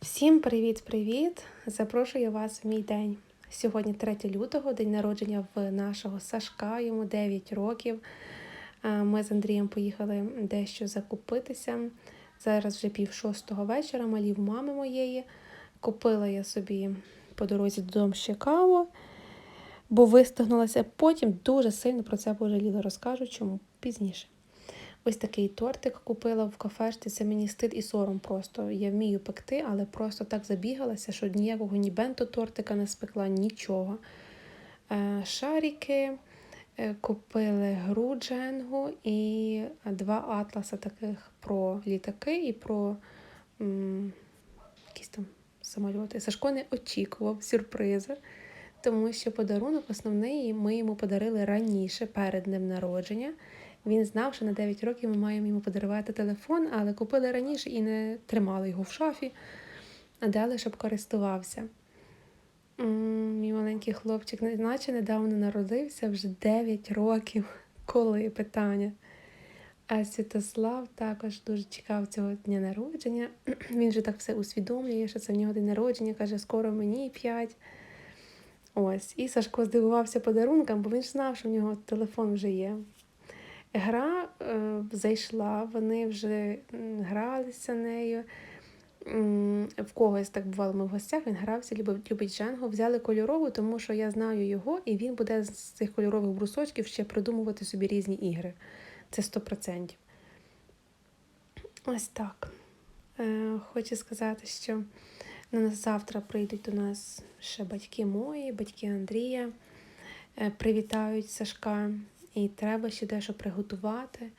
Всім привіт-привіт! Запрошую вас в мій день. Сьогодні 3 лютого, день народження в нашого Сашка, йому 9 років. Ми з Андрієм поїхали дещо закупитися. Зараз вже пів шостого вечора, малі в мами моєї. Купила я собі по дорозі додому ще каву, бо вистигнулася. Потім дуже сильно про це пожаліла. Розкажу, чому пізніше. Ось такий тортик купила в кафешці. Це мені стид і сором просто. Я вмію пекти, але просто так забігалася, що ніякого ні бенто тортика не спекла, нічого. Е, Шарики, е, купили гру дженгу і два атласа таких про літаки і про м, якісь там самольоти. Сашко не очікував сюрпризи, тому що подарунок основний ми йому подарили раніше, перед днем народження. Він знав, що на 9 років ми маємо йому подарувати телефон, але купили раніше і не тримали його в шафі, а дали, щоб користувався. Мій маленький хлопчик, наче недавно народився, вже 9 років. Коли питання? А Святослав також дуже чекав цього дня народження. Він же так все усвідомлює, що це в нього день народження, каже, скоро мені 5. Ось. І Сашко здивувався подарункам, бо він ж знав, що в нього телефон вже є. Гра е, зайшла, вони вже гралися нею. В когось так бувало ми в гостях, він грався, любить, любить Дженго. Взяли кольорову, тому що я знаю його, і він буде з цих кольорових брусочків ще придумувати собі різні ігри. Це 100%. Ось так. Е, Хочу сказати, що на нас завтра прийдуть до нас ще батьки мої, батьки Андрія, е, привітають Сашка, і треба ще дещо приготувати.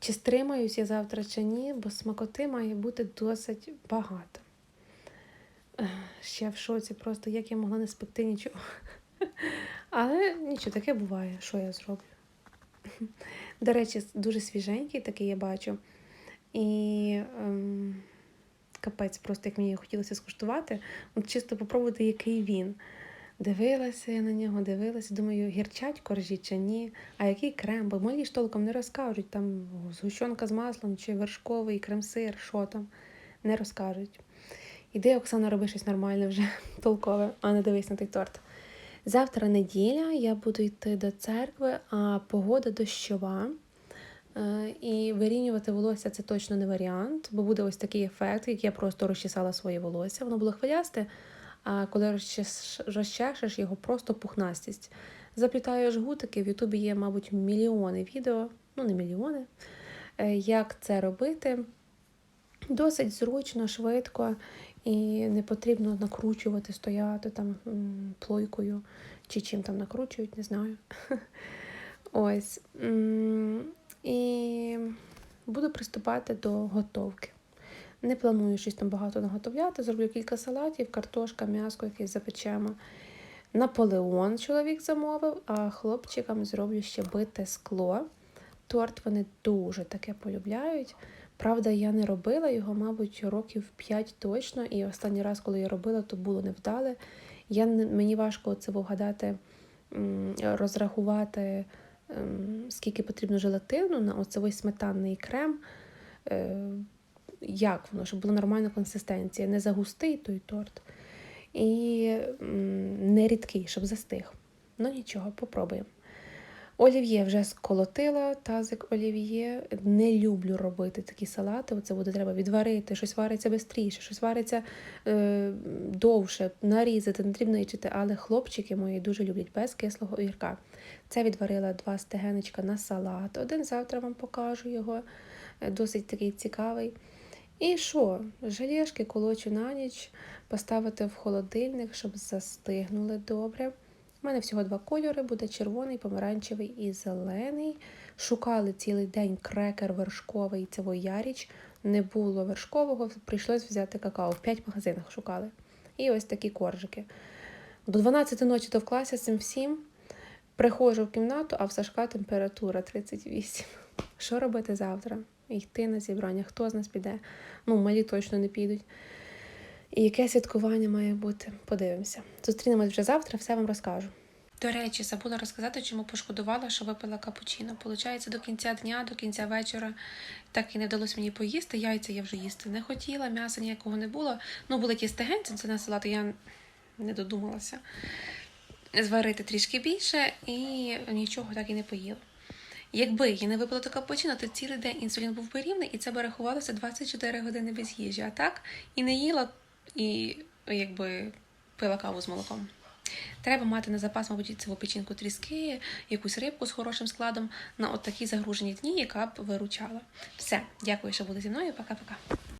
Чи стримаюсь я завтра, чи ні, бо смакоти має бути досить багато. Ще в шоці, просто як я могла не спекти нічого. Але нічого, таке буває, що я зроблю. До речі, дуже свіженький такий я бачу. І ем, капець, просто як мені хотілося скуштувати, от чисто попробувати, який він. Дивилася я на нього, дивилася, думаю, гірчать коржі чи ні, а який крем, бо малі ж толком не розкажуть, там згущенка з маслом чи вершковий крем-сир, що там, не розкажуть. Іди, Оксана, роби щось нормальне вже толкове, а не дивись на той торт. Завтра неділя, я буду йти до церкви, а погода дощова. Е, І вирівнювати волосся це точно не варіант, бо буде ось такий ефект, як я просто розчесала своє волосся. Воно було хвилясте, а коли розчеш- розчешеш його, просто пухнастість. Заплітаю жгутики, в Ютубі є, мабуть, мільйони відео, ну не мільйони, е, як це робити. Досить зручно, швидко і не потрібно накручувати, стояти там плойкою чи чим там накручують, не знаю. Ось. І буду приступати до готовки. Не планую щось там багато наготовляти. Зроблю кілька салатів, картошка, м'яско якесь запечемо. Наполеон чоловік замовив, а хлопчикам зроблю ще бите скло. Торт вони дуже таке полюбляють. Правда, я не робила його, мабуть, років 5 точно. І останній раз, коли я робила, то було невдале. Я, мені важко це вгадати, розрахувати, ем, скільки потрібно желатину на оцевий сметанний крем. Як воно, щоб була нормальна консистенція, не загустий той торт. І не рідкий, щоб застиг. Ну нічого, попробуємо. Олів'є вже сколотила, тазик олів'є. Не люблю робити такі салати. Оце буде треба відварити, щось вариться швидше, щось вариться е, довше, нарізати, потрібно. Але хлопчики мої дуже люблять без кислого огірка. Це відварила два стегенечка на салат. Один завтра вам покажу його, е, досить такий цікавий. І що? Желешки колочу на ніч, поставити в холодильник, щоб застигнули добре. У мене всього два кольори: буде червоний, помаранчевий і зелений. Шукали цілий день крекер вершковий, це яріч. Не було вершкового, прийшлось взяти какао. В п'ять магазинах шукали. І ось такі коржики. До 12 ночі то вклася цим всім. Приходжу в кімнату, а в Сашка температура 38. Що робити завтра? Йти на зібрання, хто з нас піде? Ну, малі точно не підуть. І яке святкування має бути? Подивимося. Зустрінемось вже завтра, все вам розкажу. До речі, забула розказати, чому пошкодувала, що випила капучино. Получається, до кінця дня, до кінця вечора так і не вдалося мені поїсти. Яйця я вже їсти не хотіла, м'яса ніякого не було. Ну, були ті стегенці, це на салат, я не додумалася зварити трішки більше і нічого так і не поїла. Якби її не випила ту капучино, то цілий день інсулін був би рівний, і це би рахувалося 24 години без їжі. А так і не їла, і якби пила каву з молоком. Треба мати на запас, мабуть, цю печінку тріски, якусь рибку з хорошим складом на от такі загружені дні, яка б виручала. Все, дякую, що були зі мною. Пока-пока.